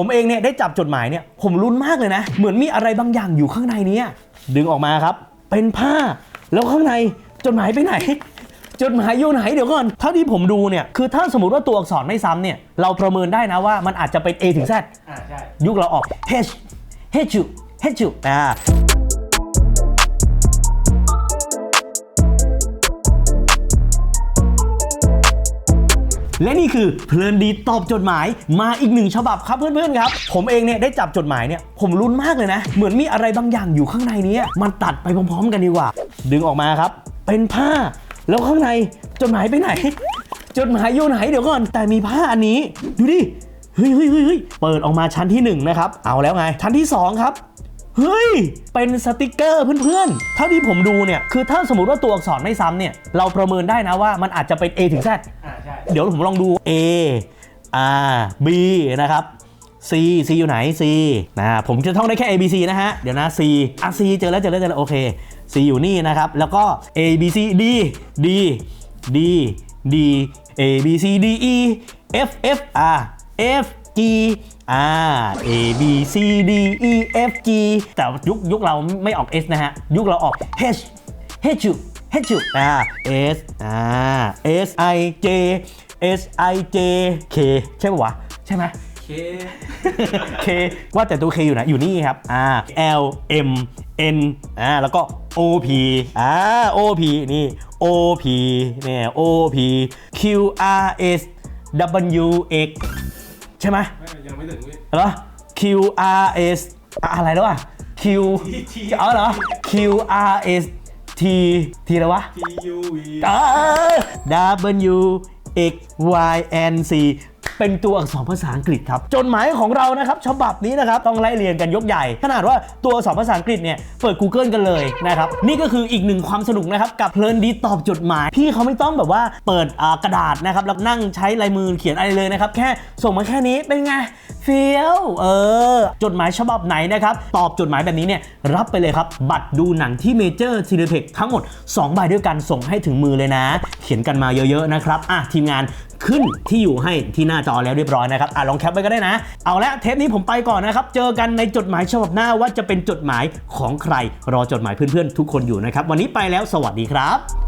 ผมเองเนี่ยได้จับจดหมายเนี่ยผมลุ้นมากเลยนะ เหมือนมีอะไรบางอย่างอยู่ข้างในเนี้ดึงออกมาครับ เป็นผ้า แล้วข้างในจดหมายไปไหน จดหมายอยู่ไหนเดี๋ยวก่อนเท่าที่ผมดูเนี่ยคือถ้าสมมติว่าตัวอักษรไม่ซ้ำเนี่ยเราประเมินได้นะว่ามันอาจจะเป็น A ถึง Z อ่าใช่ยุคเราออก H H U H U อ่า และนี่คือเพลินดีตอบจดหมายมาอีกหนึ่งฉบับครับเพื่อนๆครับ ผมเองเนี่ยได้จับจดหมายเนี่ยผมลุ้นมากเลยนะ เหมือนมีอะไรบางอย่างอยู่ข้างในเนี้ยมันตัดไปพร้อมๆ กันดีกว่า ดึงออกมาครับ เป็นผ้า แล้วข้างในจดหมายไปไหน จดหมายอยู่ไหนเดี๋ยวก่อนแต่มีผ้าอันนี้ ดูดิเฮ้ยเฮ้ยเฮ้ยเฮ้ยเปิดออกมาชั้นที่1นะครับเอาแล้วไงชั้นที่2ครับ เฮ้ย เป็นสติกเกอร์เพื่อนๆเท่าที่ผมดูเนี่ย คือถ้าสมมติว่าตัวอักษรไม่ซ้ำเนี่ย เราประเมินได้นะว่ามันอาจจะเป็น A ถึง Z อ่าใช่เดี๋ยวผมลองดู A R B นะครับ C C อยู่ไหน C นะ ผมจะท่องได้แค่ A B C นะฮะ เดี๋ยวนะ C อะ C เจอแล้วเจอแล้วเจอแล้วโอเค C อยู่นี่นะครับ แล้วก็ A B C D D D D A B C D E F F R F G R A B C D E F G แต่ยุคยุคเราไม่ออก S นะฮะ ยุคเราออก H H U H U อ่า S อ่า S I J S I J K ใช่ปะวะ ใช่ไหมเค K ว่าแต่ตัว K อยู่ไหนอยู่นี่ครับอ่า L M N อ่าแล้วก็ O P อ่า O P นี่ O P เนี่ย O P Q R S W X ใช่ไหมไม่ยังไม่ถึงพี่เหรอ Q R S อะอะไรแล้วอะ Q เอาเหรอ Q R S T T อะไรวะ T U V อ่า W X Y N C เป็นตัวอักษรภาษาอังกฤษครับจดหมายของเรานะครับฉบับนี้นะครับต้องไล่เรียนกันยกใหญ่ ขนาดว่าตัวอักษรภาษาอังกฤษเนี่ยเปิด Google กันเลยนะครับนี่ก็คืออีกหนึ่งความสนุกนะครับกับเพลินดีตอบจดหมายพี่เขาไม่ต้องแบบว่าเปิดกระดาษนะครับแล้วนั่งใช้ลายมือเขียนอะไรเลยนะครับแค่ส่งมาแค่นี้เป็นไงเฟี้ยวเออจดหมายฉบับไหนนะครับตอบจดหมายแบบนี้เนี่ยรับไปเลยครับบัตรดูหนังที่เมเจอร์ซีเนเทคทั้งหมด2ใบด้วยกันส่งให้ถึงมือเลยนะ เขียนกันมาเยอะๆนะครับอะทีมงาน ขึ้นที่อยู่ให้ที่หน้าจอแล้วเรียบร้อยนะครับอะลองแคปไว้ก็ได้นะ เอาละเทปนี้ผมไปก่อนนะครับ เจอกันในจดหมายฉบับหน้าว่าจะเป็นจดหมายของใคร รอจดหมายเพื่อนๆทุกคนอยู่นะครับ วันนี้ไปแล้วสวัสดีครับ